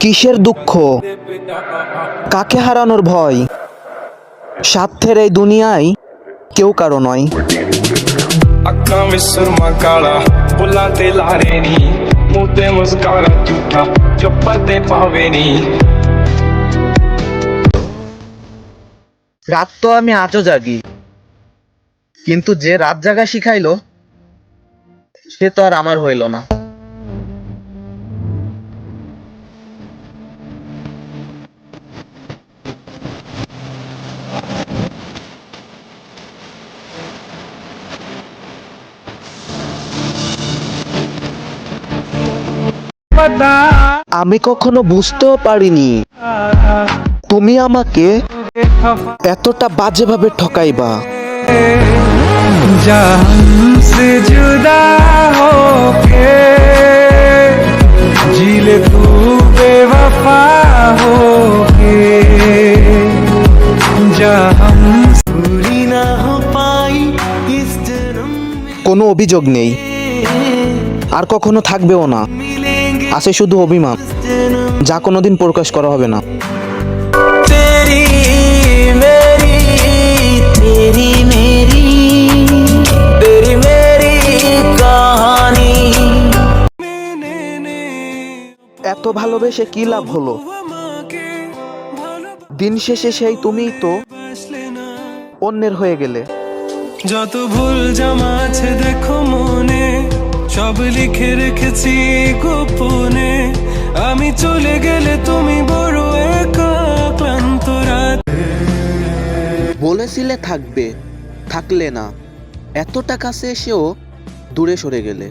কিসের দুঃখ কাকে হারানোর ভয় স্বার্থের এই দুনিয়ায় কেউ কারো নয় ਅੱਖਾਂ ਵਿੱਚ ਸੁਰਮਾ ਕਾਲਾ ਬੁੱਲਾਂ ਤੇ ਲਾਰੇ ਨੀ ਮੂੰਹ ਤੇ ਮੁਸਕਾਰਾ ਝੂਠਾ ਚੁੱਪਰ ਤੇ ਪਾਵੇ ਨੀ রাত তো আমি আজও জাগি কিন্তু যে রাত জাগা শিখাইলো সে তো আর আমার হইল না আমি কখনো বুঝতেও পারিনি। তুমি আমাকে এতটা বাজেভাবে ঠকাইবা। কোনো অভিযোগ নেই। আর কখনো থাকবেও না। আছে শুধু অভিমান যা কোনোদিন প্রকাশ করা হবে না। এত ভালোবেসে কি লাভ হলো? দিন শেষে সেই তুমি তো অন্যের হয়ে গেলে। যত ভুল জামা আছে সব লিখে রেখেছি গোপনে। আমি চলে গেলে তুমি বড় একা ক্লান্ত বলেছিলে থাকবে থাকলে না। এতটা কাছে এসেও দূরে সরে গেলে।